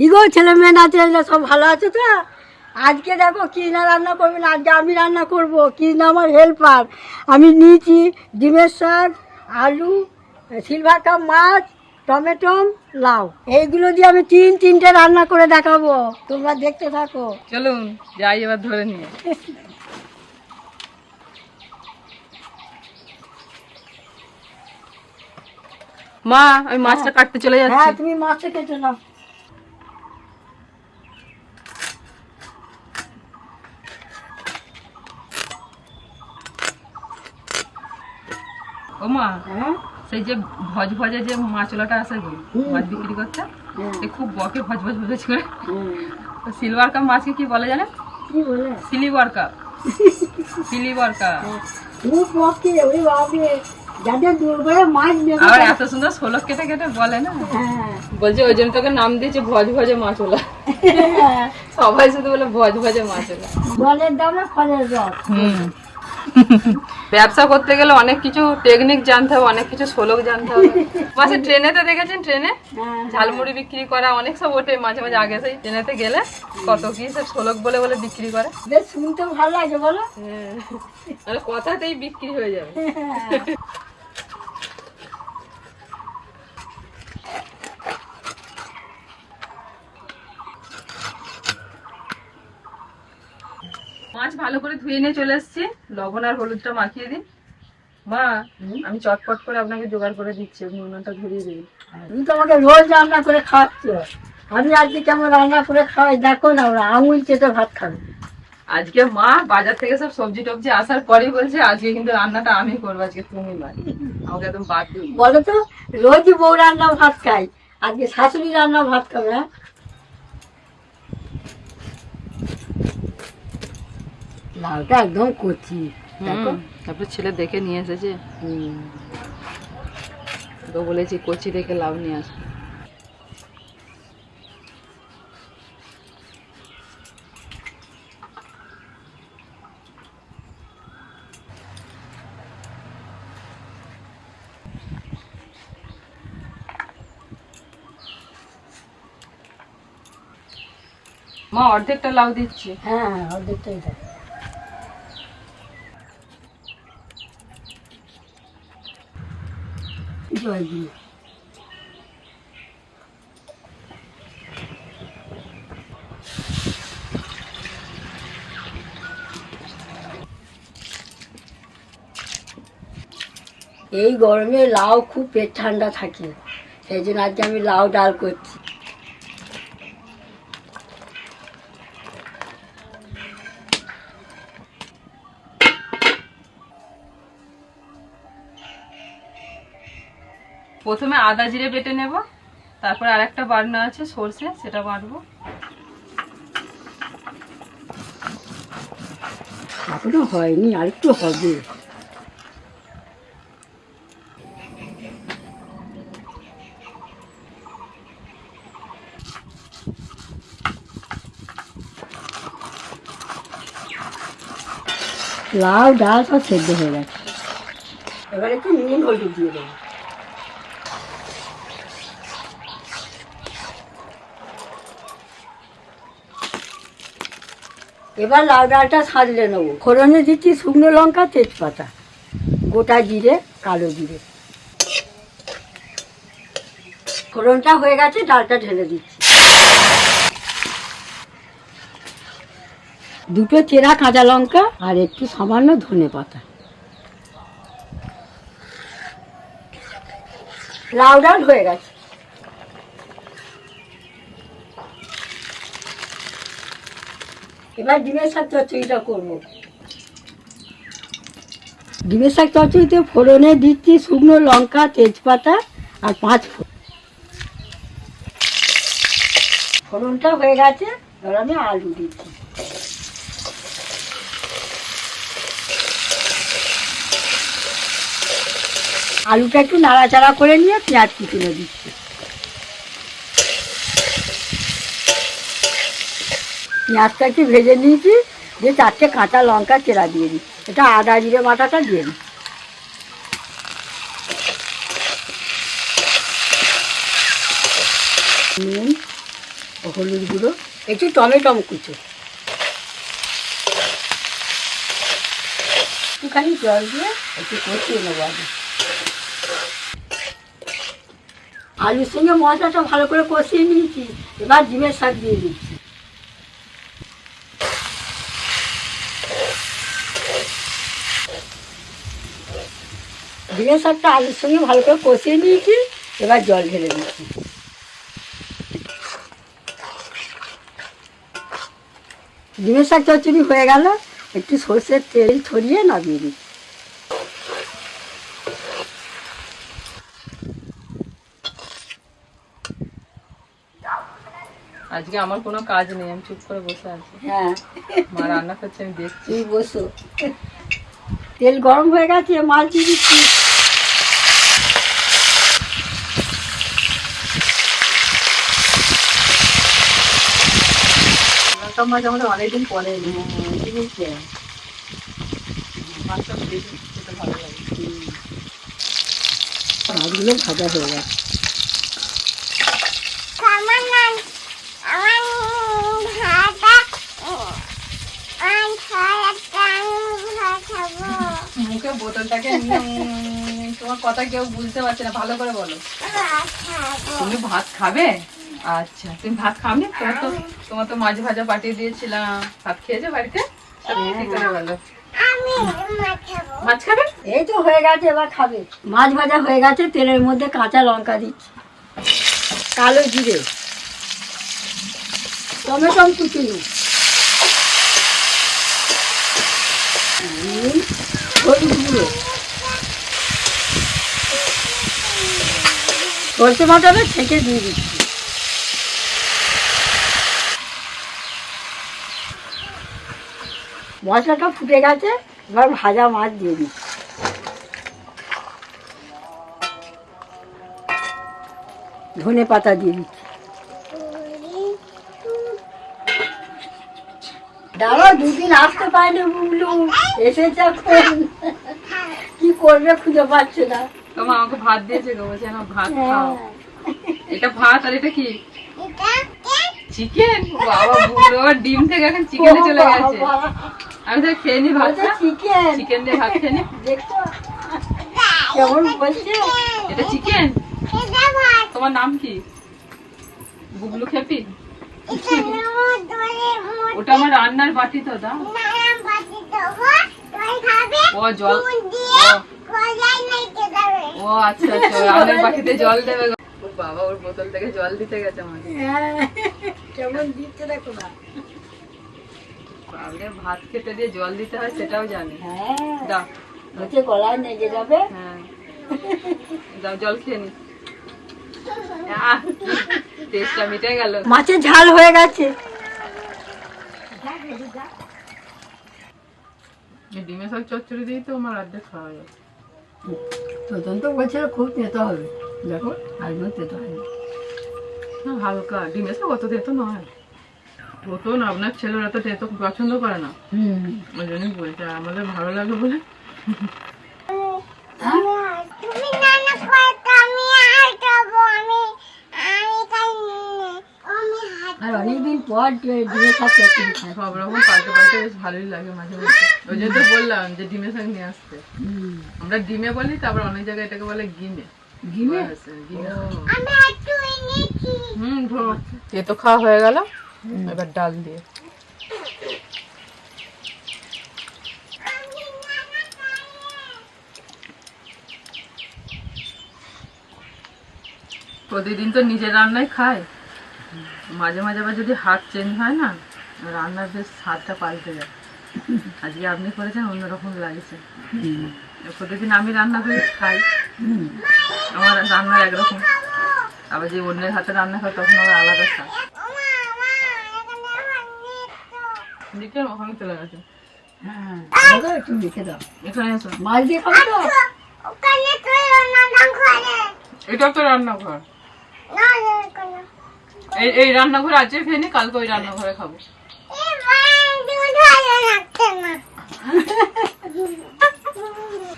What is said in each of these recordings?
কি গো ছেলে মেয়ে নাচে সব ভালো আছে তো? আজকে দেখো কি না রান্না করবেন আজকে আমি রান্না করব কি না আমার হেল্পার আমি নিয়েছি ডিমের শাক আলু সিলভার কাপ মাছ টমেটো লাউ। এইগুলো দিয়ে আমি তিন তিনটে রান্না করে দেখাবো। তোমরা দেখতে থাকো। চলুন যাই এবার ধরে নিয়ে। মা আমি মাছটা কাটতে চলে যাচ্ছি। হ্যাঁ তুমি মাছটা কেটে নাও। ও মা হ্যাঁ সেই যে ভজ ভজে যে মাছলাটা আছে গো মাছ বিক্রি করতে হ্যাঁ, এ খুব বকে ভজ ভজ ভজ করে। সিলভার কাপ মাছকে কি বলে জানেন? সিলিভার কাপ। সিলিভার কাপ। মাছ এত সুন্দর সোলক কেটে কেটে বলে না? হ্যাঁ। বলছে ওই জন্য তোকে নাম দিয়েছে ভজ ভজে মাছলা সবাই শুধু বলে ভজ ভজে মাছলা জলের দামে ফলের রস হুম। ব্যবসা করতে গেলে অনেক কিছু টেকনিক জানতে হবে অনেক কিছু শ্লোক জানতে হবে। মাসে ট্রেনেতে দেখেছেন ট্রেনে? হ্যাঁ। ঝালমুড়ি বিক্রি করা অনেক সব ওঠে মাঝে মাঝে আগে সেই ট্রেনেতে গেলে কত কি সব শ্লোক বলে বলে বিক্রি করে। বেশ শুনতে ভালো লাগে বলো? আর কথাতেই বিক্রি হয়ে যাবে মাছ ভালো করে ধুয়ে নিয়ে চলে এসেছি। লবণ আর হলুদটা মাখিয়ে দিন। মা আমি চটপট করে আপনাকে জোগাড় করে দিচ্ছি আপনি উনুনটা ধরিয়ে দিন তুমি তো আমাকে রোজ রান্না করে খাওয়াচ্ছ। আমি আজকে কেমন রান্না করে খাওয়াই দেখো না ওরা আঙুল চেটে ভাত খাবে। আজকে মা বাজার থেকে সব সবজি টবজি আসার পরে বলছে আজকে কিন্তু রান্নাটা আমি করব আজকে তুমি নয় আমাকে একদম বাদ বলো তো রোজই বউ রান্না ভাত খাই আজকে শাশুড়ি রান্না ভাত খাবে হ্যাঁ? লাউটা একদম কচি দেখো। তারপর ছেলে দেখে নিয়ে এসেছে। তো বলেছি কচি দেখে লাভ নিয়ে আস। মা অর্ধেকটা লাউ দিচ্ছি। হ্যাঁ হ্যাঁ অর্ধেকটাই এই গরমে লাউ খুব পেট ঠান্ডা থাকে। সেই জন্য আজকে আমি লাউ ডাল করছি। প্রথমে আদা জিরে বেটে নেব, তারপর আর একটা বাটনা আছে সর্ষে, সেটা বাটবো। এখনও হয়নি আর একটু হবে। লাউ ডাল সব সেদ্ধ হয়ে গেছে। এবার একটু নুন, হলুদ দিয়ে দেবো। এবার লাউ ডালটা সাজলে নেব। ফোড়নে দিচ্ছি শুকনো লঙ্কা, তেজপাতা। গোটা জিরে, কালো জিরে। ফোড়নটা হয়ে গেছে, ডালটা ঢেলে দিচ্ছি। দুটো চেরা কাঁচা লঙ্কা আর একটু সামান্য ধনে পাতা। লাউ ডাল হয়ে গেছে। এবার ডিমের শাক চচ্চড়িটা করব। ডিমের শাক চচ্চড়িতে ফোড়নে দিচ্ছি শুকনো লঙ্কা, তেজপাতা আর পাঁচ ফোড়ন। ফোড়নটা হয়ে গেছে, এবার আমি আলু দিচ্ছি। আলুটা একটু নাড়াচাড়া করে নিয়ে পেঁয়াজ কুচিয়ে দিচ্ছি। পেঁয়াজটা একটু ভেজে নিয়েছি, দিয়ে চারটে কাঁচা লঙ্কা চেরা দিয়ে দিই। এটা আদা জিরে বাটাটা দিয়ে দিই। নুন হলুদ গুঁড়ো, একটু টমেটম কুচো। একটুখানি জল দিয়ে একটু কষিয়ে নেব আগে। আলুর সঙ্গে মশলাটা ভালো করে কষিয়ে নিয়েছি, এবার ডিমের শাক দিয়ে দিচ্ছি। ডিমের শাকটা আলুর সঙ্গে ভালো করে কষিয়ে নিয়েছি এবার জল ঢেলে দিচ্ছি ডিমের শাক চচ্চড়ি হয়ে গেল একটু সর্ষের তেল ছড়িয়ে নামিয়ে দিচ্ছি আজকে আমার কোনো কাজ নেই আমি চুপ করে বসে আছি। হ্যাঁ। মা রান্না করছে আমি দেখছি। বসো। তেল গরম হয়ে গেছে মাল দিয়ে দিচ্ছি সব মাছ আমাদের অনেকদিন পরে এলো। জিনিসটা মাছটা বেশি খেতে ভালো লাগে মাছগুলো ভাজা হয়ে গেছে মুখে বোতলটাকে নিয়ে তোমার কথা কেউ বুঝতে পারছে না ভালো করে বলো। তুমি ভাত খাবে? আচ্ছা তুমি ভাত খাবে তোমার তো তোমার তো মাছ ভাজা পাঠিয়ে দিয়েছিলাম। ভাত খেয়েছো বাড়িতে? কি করে বলো? মাছ খাবে। এই তো হয়ে গেছে এবার খাবে। মাছ ভাজা হয়ে গেছে তেলের মধ্যে কাঁচা লঙ্কা দিচ্ছি। কালো জিরে। টমেটো কুচুনি। হলুদ গুঁড়ো। সরষে বাটাটা ছেঁকে দিয়ে দিচ্ছি। মশলাটা ফুটে গেছে এবার ভাজা মাছ দিয়ে দিচ্ছি। ধনে পাতা দিয়ে দিচ্ছি। দাঁড়াও দুদিন আসতে পারেনি বুবলু। এসেছে কি করবে খুঁজে পাচ্ছে না। তোমার আমাকে ভাত দিয়েছে গো বলছে না ভাত খাও। হ্যাঁ। এটা ভাত আর এটা কি? চিকেন বাবা আবার ডিম থেকে এখন চিকেনে চলে গেছে। আমি তো খেয়ে নি ভাতটা? চিকেন চিকেন দিয়ে ভাত খেয়ে নি? কেমন বলছে? এটা চিকেন তোমার নাম কি? বুবলু খেপি? ওটা আমার রান্নার বাটি তো দাও। ও জল। ও। ও আচ্ছা আচ্ছা রান্নার বাটিতে জল দেবে। ওর বাবা ওর বোতল থেকে জল দিতে গেছে আমাকে। হ্যাঁ, কেমন দিচ্ছে দেখো না। আগে ভাত খেতে দিয়ে জল দিতে হয় সেটাও জানি। হ্যাঁ। দাও। হচ্ছে গলায় নেগে যাবে। হ্যাঁ। দাও জল খেয়ে নি। টেস্টটা মিটে গেল। মাছের ঝাল হয়ে গেছে। ডিমের শাক চচ্চড়ি দিয়েই তো আমার অর্ধেক খাওয়া যাবে প্রথম তো বলছিল খুব তেতো হবে। দেখো একদম তেতো হয়নি। না হালকা। ডিমের শাক অত তেতো নয়। প্রথম আপনার ছেলেরা তো তেতো পছন্দ করে না। ওই জন্যই বলছে আমাদের ভালো লাগে বলে। আর অনেকদিন পর ডিমের শাক চচ্চড়ি খাই সব রকম পাল্টে পাল্টে বেশ ভালোই লাগে মাঝে মাঝে ওই জন্য তো বললাম যে ডিমের নিয়ে আসতে। আমরা ডিমে বলি তারপর অনেক জায়গায় এটাকে বলে গিমে গিমে। হুম তেতো খাওয়া হয়ে গেল। এবার ডাল দিয়ে। প্রতিদিন তো নিজের রান্নাই খায়। মাঝে মাঝে আবার যদি হাত চেঞ্জ হয় না রান্নার বেশ স্বাদটা পাল্টে যায়। আজকে আপনি করেছেন অন্যরকম লাগছে। প্রতিদিন আমি রান্না করে খাই। আমার রান্না একরকম। আবার যে অন্যের হাতে রান্না খায় তখন আবার আলাদা স্বাদ। লিখে ওখানে চলে গেছে। হ্যাঁ তো? এটা তো রান্নাঘর। এই এই রান্নাঘরে আজকে খেয়ে কালকে ওই রান্নাঘরে খাব।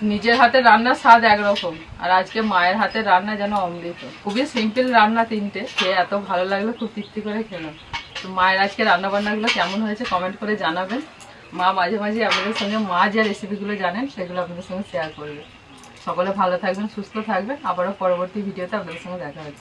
নিজের হাতে রান্নার স্বাদ একরকম আর আজকে মায়ের হাতে রান্না যেন অমৃত। খুবই সিম্পল রান্না তিনটে খেয়ে এত ভালো লাগল খুব তৃপ্তি করে খেলাম। মায়ের আজকে রান্নাবান্নাগুলো কেমন হয়েছে কমেন্ট করে জানাবেন। মা মাঝে মাঝে আপনাদের সঙ্গে মা যে রেসিপিগুলো জানেন, সেগুলো আপনাদের সঙ্গে শেয়ার করবে। সকলে ভালো থাকবেন, সুস্থ থাকবেন। আবারও পরবর্তী ভিডিওতে আপনাদের সঙ্গে দেখা হচ্ছে।